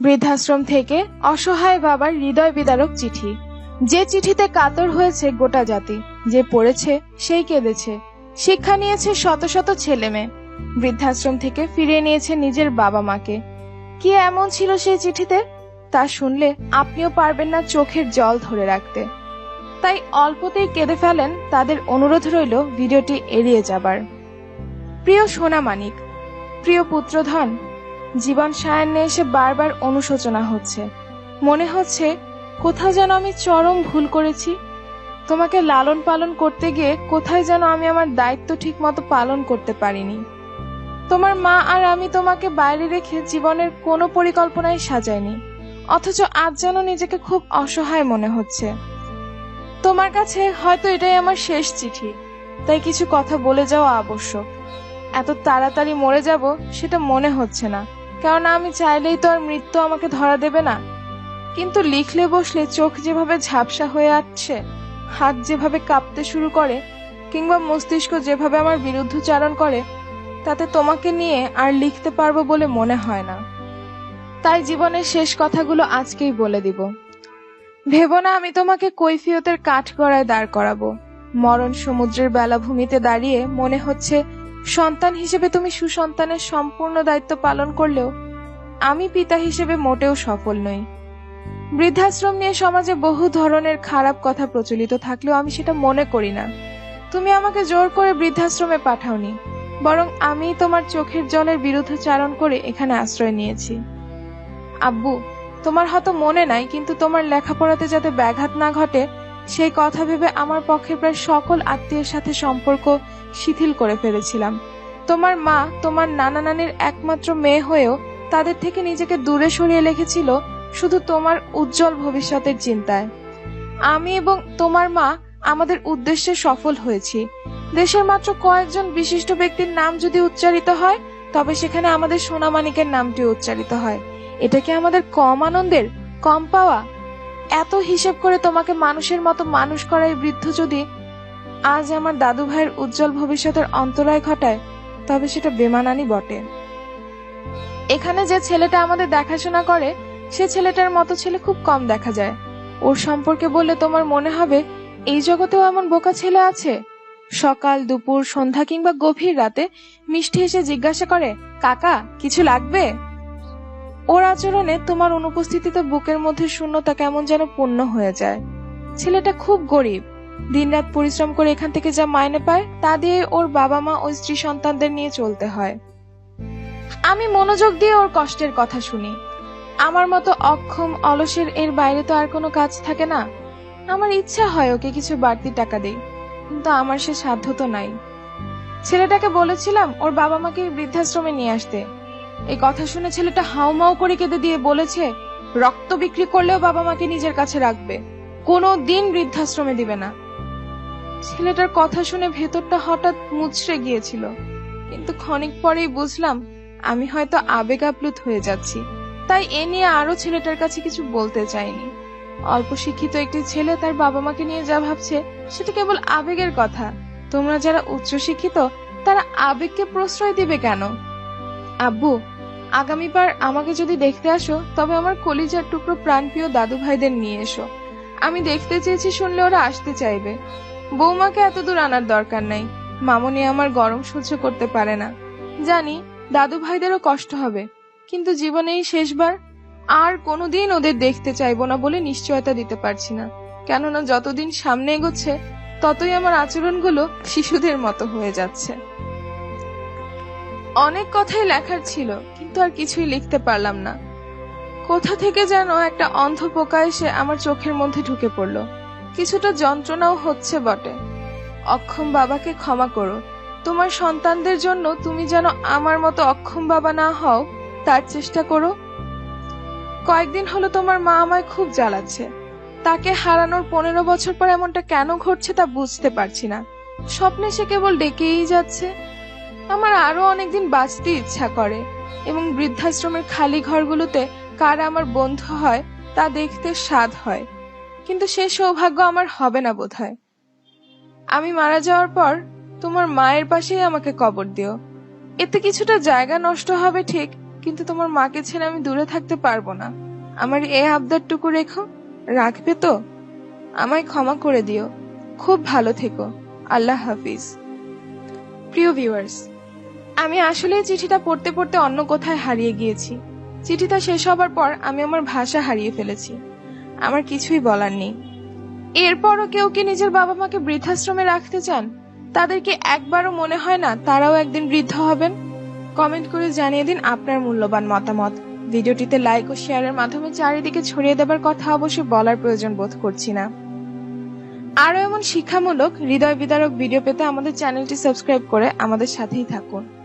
বৃদ্ধাশ্রম থেকে অসহায় বাবার হৃদয় বিদারক চিঠি। যে চিঠিতে কাতর হয়েছে গোটা জাতি, যে পড়েছে সেই কেঁদেছে। শিক্ষা নিয়েছে শত শত ছেলে মেয়ে। বৃদ্ধাশ্রম থেকে ফিরিয়ে নিয়েছে নিজের বাবা মাকে। কি এমন ছিল সেই চিঠিতে? তা শুনলে আপনিও পারবেন না চোখের জল ধরে রাখতে। তাই অল্পতেই কেঁদে ফেলেন তাদের অনুরোধ রইল ভিডিওটি এড়িয়ে যাবার। প্রিয় সোনা মানিক, প্রিয় পুত্রধন জীবন সায়ান্নে এসে বারবার অনুশোচনা হচ্ছে। মনে হচ্ছে কোথাও যেন আমি চরম ভুল করেছি? তোমাকে লালন পালন করতে গিয়ে কোথায় যেন আমি আমার দায়িত্ব ঠিক মতো পালন করতে পারিনি। তোমার মা আর আমি তোমাকে বাইরে রেখে জীবনের কোনো পরিকল্পনাই সাজাইনি, অথচ আজ যেন নিজেকে খুব অসহায় মনে হচ্ছে। তোমার কাছে হয়তো এটাই আমার শেষ চিঠি, তাই কিছু কথা বলে যাওয়া আবশ্যক। এত তাড়াতাড়ি মরে যাব, সেটা মনে হচ্ছে না। কারণ আমি চাইলেই তো আর মৃত্যু আমাকে ধরা দেবে না। কিন্তু লিখলে বসলে চোখ যেভাবে ঝাপসা হয়ে আসছে, হাত যেভাবে কাঁপতে শুরু করে, কিংবা মস্তিষ্ক যেভাবে আমার বিরুদ্ধচারণ করে, তাতে তোমাকে নিয়ে আর লিখতে পারব বলে মনে হয় না। তাই জীবনের শেষ কথাগুলো আজকেই বলে দিব। ভেবো না আমি তোমাকে কৈফিয়তের কাঠ গড়ায় দাঁড় করাবো। মরণ সমুদ্রের বেলাভূমিতে দাঁড়িয়ে মনে হচ্ছে সন্তান হিসেবে তুমি সুসন্তানের সম্পূর্ণ দায়িত্ব পালন করলেও আমি পিতা হিসেবে মোটেও সফল নই। বৃদ্ধাশ্রম নিয়ে সমাজে বহু ধরনের খারাপ কথা প্রচলিত থাকলেও আমি সেটা মনে করি না। তুমি আমাকে জোর করে বৃদ্ধাশ্রমে পাঠাওনি, বরং আমি তোমার চোখের জলের বিরুদ্ধে চারণ করে এখানে আশ্রয় নিয়েছি। আব্বু, তোমার হয়তো মনে নাই, কিন্তু তোমার লেখাপড়াতে যাতে ব্যাঘাত না ঘটে সেই কথা ভেবে আমার পক্ষে প্রায় সকল আত্মীয়ের সাথে সম্পর্ক শিথিল করে ফেলেছিলাম। তোমার মা, তোমার নানা নানির একমাত্র মেয়ে হয়েও তাদের থেকে নিজেকে দূরে সরিয়ে রেখেছিল শুধু তোমার উজ্জ্বল ভবিষ্যতের চিন্তায়। আমি এবং তোমার মা আমাদের উদ্দেশ্যে সফল হয়েছি। দেশের মাত্র কয়েকজন বিশিষ্ট ব্যক্তির নাম যদি উচ্চারিত হয়, তবে সেখানে আমাদের সোনামানিকের নামটি উচ্চারিত হয়। এটা কি আমাদের কম আনন্দের, কম পাওয়া? এত হিসেব করে তোমাকে মানুষের মতো মানুষ করাই বৃদ্ধ যদি আজ আমার দাদু ভাইয়ের উজ্জ্বল ভবিষ্যতের অন্তরায় ঘটায়, তবে সেটা বেমানানি বটে। এখানে যে ছেলেটা আমাদের দেখাশোনা করে, সে ছেলেটার মতো ছেলে খুব কম দেখা যায়। ওর সম্পর্কে বললে তোমার মনে হবে, এই জগতেও এমন বোকা ছেলে আছে? সকাল, দুপুর, সন্ধ্যা কিংবা গভীর রাতে মিষ্টি এসে জিজ্ঞাসা করে, কাকা, কিছু লাগবে? ওর আচরণে তোমার অনুপস্থিতিতে বুকের মধ্যে শূন্যতা কেমন যেন পূর্ণ হয়ে যায়। ছেলেটা খুব গরিব। দিনরাত পরিশ্রম করে এখান থেকে যা মাইনে পায়, তা দিয়ে ওর বাবা মা ও স্ত্রী সন্তানদের নিয়ে চলতে হয়। আমি মনোযোগ দিয়ে ওর কষ্টের কথা শুনি। আমার মতো অক্ষম, অলসের এর বাইরে তো আর কোনো কাজ থাকে না। আমার ইচ্ছা হয় ওকে কিছু বাড়তি টাকা দেই, কিন্তু আমার সে সাধ্য তো নাই। ছেলেটাকে বলেছিলাম ওর বাবা মাকে বৃদ্ধাশ্রমে নিয়ে আসতে। এই কথা শুনে ছেলেটা হাউমাউ করে কেঁদে দিয়ে বলেছে, রক্ত বিক্রি করলেও বাবা মাকে নিজের কাছে রাখবে। কোনো দিন বৃদ্ধাশ্রমে দিবে না। ছেলেটার কথা শুনে ভেতরটা হঠাৎ মুচড়ে গিয়েছিল। কিন্তু ক্ষণিক পরেই বুঝলাম, আমি হয়তো আবেগ আপ্লুত হয়ে যাচ্ছি। তাই এ নিয়ে আরও ছেলেটার কাছে কিছু বলতে চাইনি। অল্প শিক্ষিত একটি ছেলে তার বাবা মাকে নিয়ে যা ভাবছে, সেটা কেবল আবেগের কথা। তোমরা যারা উচ্চ শিক্ষিত তারা আবেগকে প্রশ্রয় দিবে কেন? আব্বু, আগামীবার আমাকে যদি দেখতে আসো, তবে আমার কলিজার টুকরো প্রাণপ্রিয় দাদু ভাইদের নিয়ে এসো। আমি দেখতে চেয়েছি শুনলে ওরা আসতে চাইবে। বৌমাকে এত দূর আনার দরকার নাই। মামনি আমার গরম সহ্য করতে পারে না। জানি দাদু ভাইদেরও কষ্ট হবে, কিন্তু জীবনে এই শেষবার আর কোনোদিন ওদের দেখতে চাইব না বলে নিশ্চয়তা দিতে পারছি না। কেননা যতদিন সামনে এগোচ্ছে, ততই আমার আচরণগুলো শিশুদের মতো হয়ে যাচ্ছে। অনেক কথাই লেখার ছিল, কিন্তু আর কিছুই লিখতে পারলাম না। কোথা থেকে যেন একটা অন্ধ পোকা এসে আমার চোখের মধ্যে ঢুকে পড়ল। কিছুটা যন্ত্রণাও হচ্ছে বটে। অক্ষম বাবাকে ক্ষমা করো। তোমার সন্তানদের জন্য তুমি যেন আমার মতো অক্ষম বাবা না হও, তার চেষ্টা করো। কয়েকদিন হলো তোমার মা আমায় খুব জ্বালাচ্ছে। তাকে হারানোর পনেরো বছর পর এমনটা কেন ঘটছে তা বুঝতে পারছি না। স্বপ্নে সে কেবল ডেকেই যাচ্ছে। আমার আরও অনেকদিন বাঁচতে ইচ্ছা করে। এবং বৃদ্ধাশ্রমের খালি ঘরগুলোতে কারা আমার বন্ধু হয়, তা দেখতে স্বাদ হয়। কিন্তু সে সৌভাগ্য আমার হবে না বোধহয়। আমি মারা যাওয়ার পর তোমার মায়ের পাশেই আমাকে কবর দিও। এতে কিছুটা জায়গা নষ্ট হবে ঠিক, কিন্তু তোমার মাকে ছেড়ে আমি দূরে থাকতে পারব না। আমার এই আবদারটুকু রেখো, রাখবে তো? আমায় ক্ষমা করে দিও। খুব ভালো থেকো। আল্লাহ হাফিজ। প্রিয় ভিউয়ার্স আমি আসলে চিঠিটা পড়তে পড়তে অন্য কোথায় হারিয়ে গিয়েছি। চিঠিটা শেষ হবার পর আমি আমার ভাষা হারিয়ে ফেলেছি। আমার কিছুই বলার নেই। এরপরও কেউ কি নিজের বাবা মাকে বৃদ্ধাশ্রমে রাখতে চান? তাদেরকে একবারও মনে হয় না তারাও একদিন বৃদ্ধ হবেন? কমেন্ট করে জানিয়ে দিন আপনার মূল্যবান মতামত। ভিডিওটিতে লাইক ও শেয়ারের মাধ্যমে চারিদিকে ছড়িয়ে দেবার কথা অবশ্যই বলার প্রয়োজন বোধ করছি না। আরও এমন শিক্ষামূলক, হৃদয় বিদারক ভিডিও পেতে আমাদের চ্যানেলটি সাবস্ক্রাইব করে আমাদের সাথেই থাকুন।